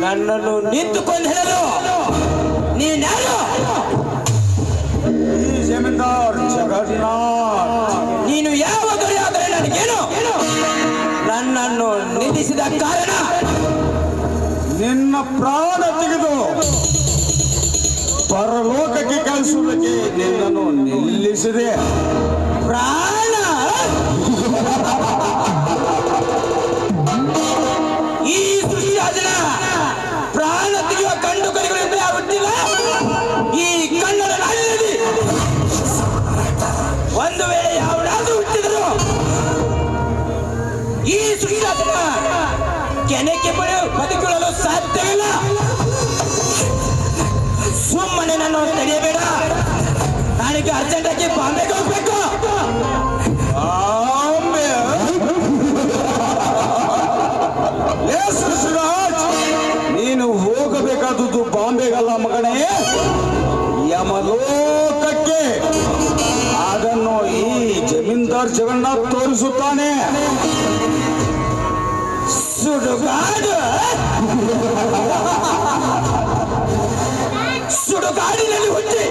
ನನ್ನನ್ನು ನಿಂತುಕೊಂಡು ಹೇಳಲು ನೀನು ನೀನು ಯಾವ ದೊರೆಯಾದರೆ ನನಗೇನು? ನನ್ನನ್ನು ನಿಲ್ಲಿಸಿದ ಕಾರಣ ನಿನ್ನ ಪ್ರಾಣ ತೆಗೆದು ಪರಲೋಕಕ್ಕೆ ಕಳಿಸುವುದಕ್ಕೆ ನಿನ್ನನ್ನು ನಿಲ್ಲಿಸಿದೆ. ಪ್ರಾಣ ತೆಗೆಯುವ ಕಂಡು ಕರಿಗಳಿಂದ ಆಗುತ್ತಿಲ್ಲ ಈ ಕನ್ನಡ ನಾಡಿನಲ್ಲಿ. ಒಂದು ವೇಳೆ ಯಾವನಾದ್ರೂ ಹುಟ್ಟಿದ್ರು ಈ ಸುಶಾಸನ ಕೆನಕ್ಕೆ ಪಡೆ ಬದುಕೊಳ್ಳಲು ಸಾಧ್ಯವಿಲ್ಲ. ಸುಮ್ಮನೆ ನಾನು ತಡೆಯಬೇಡ ನನಗೆ ಅರ್ಜೆಂಟಾಗಿ ಬಾಂಬೆಗೆ ಹೋಗ್ಬೇಕು. ಬಾಂಬೆಗಲ್ಲ ಮಗನೇ? ಯಮಲೋಕಕ್ಕೆ. ಅದನ್ನು ಈ ಜಮೀನ್ದಾರ್ ಜಗಣ್ಣ ತೋರಿಸುತ್ತಾನೆ. ಸುಡುಗಾಡು. ಸುಡುಗಾಡಿನಲ್ಲಿ ಹುಟ್ಟಿ.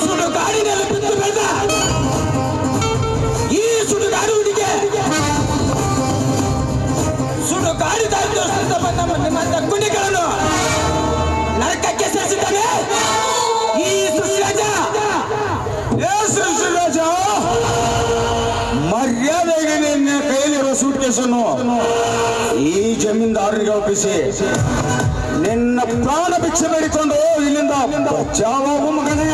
ಸುಡುಗಾಡಿನಲ್ಲಿ ಕೇಸನ್ನು ಈ ಜಮೀನ್ದಾರರಿಗೆ ಒಪ್ಪಿಸಿ ನಿನ್ನ ಪ್ರಾಣ ಭಿಕ್ಷೆ ಬೇಡಿಕೊಂಡು ಇಲ್ಲಿಂದ ಬಚಾವಾಗು ಮಗನೇ.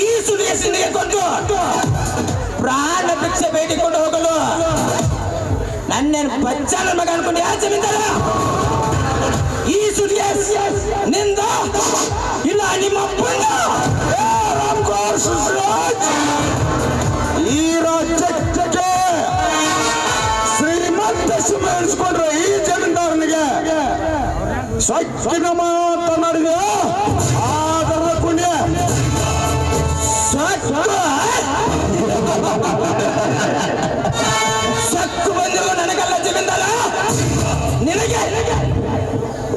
ಈ ಸಿಂಡಿಗೆ ಕೊಟ್ಟು ಪ್ರಾಣ ಭಿಕ್ಷೆ ಬೇಡಿಕೊಂಡು ಹೋಗಲು ನನ್ನೇನು ಬಚ್ಚ ನನ್ನ ಮಗ ಅನ್ಕೊಂಡು ಯಾರು ಜಮೀನ್ದಾರ? ಶ್ರೀಮಂತ ಸುಮ ಎಣಿಸ್ಕೊಂಡ್ರೆ ಈ ಜಮೀನ್ದಾರನಿಗೆ ಸ್ವಚ್ಛನ ಮಾತನಾಡಿದ ಆದರ ಪುಣ್ಯ. ಸಕ್ಕು. ಬಂದಿರುವ ನನಗಲ್ಲ ಜಮೀನ್ದಾರ. ನಿನಗೆ.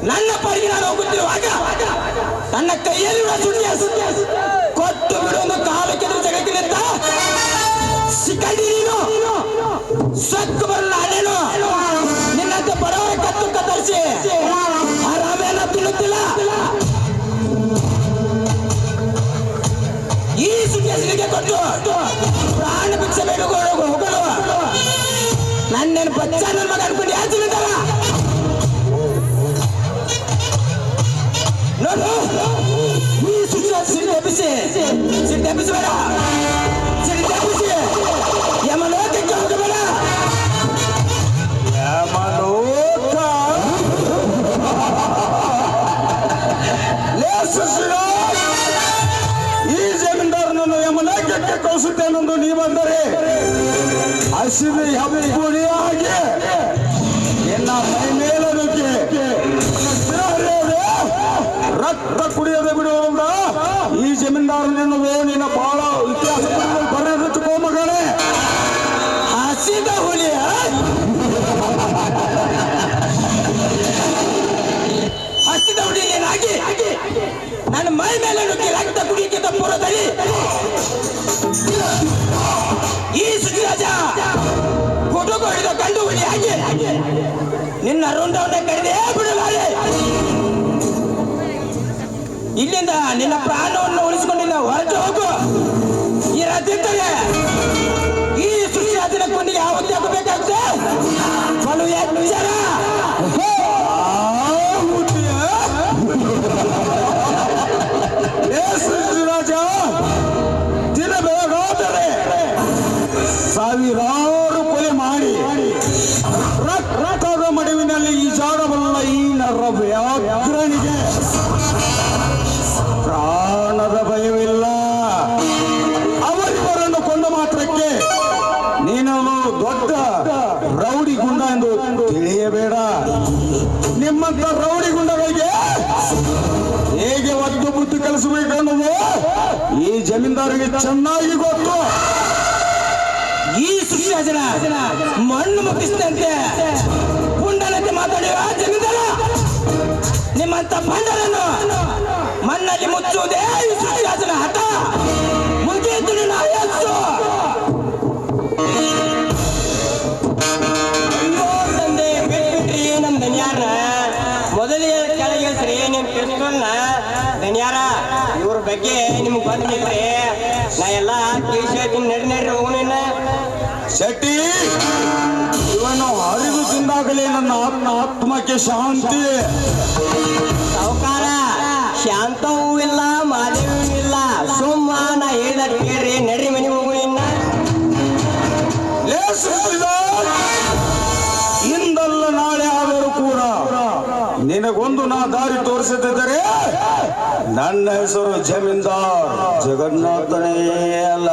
ನನ್ನ ಪಾಡಿಗೆ ನಾನು ಹೋಗುತ್ತಿರುವಾಗ ತನ್ನ ಕೈಯಲ್ಲಿರುವ ಸುಳ್ಯ ಕೊಟ್ಟು ಬಿಡೊಂದು ಕಾಲಕ್ಕೆ ಜಗತ್ತಿನಿಂದ ಸಿಕ್ಕಂಡಿ ನೀನು. ಸಕ್ಕು ಬರಲ್ಲ. ಈ ಸುಖಿಗೆ ಕೊಟ್ಟು ಪ್ರಾಣ ಭಿಕ್ಷೆ ಬೇಡಿಕೊಂಡು ಹೋಗಲು ನನ್ನೇನು ಬಚ್ಚ ನನ್ನ ಮಗ ಅನ್ಕೊಂಡು ಯಾರು ತಿಂತಾರ ನೋಡು ಈ ಸುಖ ಸಿಡಿ ಎಬ್ಬಿಸಿ ಸಿಡಿ ಎಬ್ಬಿಸಬೇಡ ಸಿಡಿ ಹಸಿರು ನಿನ್ನ ರುಂಡವನ್ನ ಕಡಿದೇ ಬಿಡಲಾರೆ ಇಲ್ಲಿಂದ ನಿನ್ನ ಪ್ರಾಣವನ್ನು ಉಳಿಸಿಕೊಂಡಿಲ್ಲ ಹೊರಟು ಹೋಗು ಇರದಿದ್ದರೆ ಈ ಸುಶಾಸನ ಕೊಂಡಿಗೆ ಯಾವತ್ತೇ ಆಗಬೇಕಾಗುತ್ತೆ ಬಲು ಎಚ್ಚರ ರಾಜ ನರ ಪ್ರಾಣದ ಭಯವಿಲ್ಲ. ಅವರಿವರನ್ನು ಕೊಂಡ ಮಾತ್ರಕ್ಕೆ ನೀನು ದೊಡ್ಡ ರೌಡಿ ಗುಂಡ ಎಂದು ತಿಳಿಯಬೇಡ. ನಿಮ್ಮಂತ ರೌಡಿ ಗುಂಡಗಳಿಗೆ ಹೇಗೆ ಒದ್ದು ಬುದ್ಧಿ ಕಲಿಸಬೇಕು ಅನ್ನೋದು ಈ ಜಮೀನ್ದಾರಿಗೆ ಚೆನ್ನಾಗಿ ಗೊತ್ತು. ಈ ಸುಶಾಸನ ಮಣ್ಣು ಮುಗಿಸ್ತಂತೆ ಪುಂಡನಂತೆ ಮಾತಾಡುವ ಜಮೀನ್ದಾರ. ನಿಮ್ಮಂತ ಬಂದರನ್ನು ಮಣ್ಣಲ್ಲಿ ಮುಚ್ಚುವುದೇ ಸೂರ್ಯರಾಜನ ಹಠ. ತಂದೆ ನಮ್ಮ ಕೆಳಗೆ ದನಿಯಾರ ಇವ್ರ ಬಗ್ಗೆ ನಿಮ್ಗೆ ಬಂದಿಲ್ರಿ ನಾ ಎಲ್ಲ ಕೇಶ ನಡಿ ನಡ್ರಿ ಹೋಗೋಣ ಹರಿದು ನನ್ನ ಆತ್ಮ ಆತ್ಮಕ್ಕೆ ಶಾಂತಿ. ಸಾವುಕಾರ ಶಾಂತವೂ ಇಲ್ಲ ಮಾದೇವೂ ಇಲ್ಲ. ಸುಮ್ಮನ ನಾ ಹೇಳಿದ ಕೇಳ್ರಿ ನಡ್ರಿ ಮನೆ ಹೋಗು ಸುತ್ತಿದಾರ್, ಇಂದಲ್ಲ ನಾಳೆ ಆದರೂ ಕೂಡ ನಿನಗೊಂದು ನಾ ದಾರಿ ತೋರಿಸುತ್ತಿದ್ದರೆ ನನ್ನ ಹೆಸರು ಜಮೀನ್ದಾರ್ ಜಗನ್ನಾಥನೇ ಅಲ್ಲ.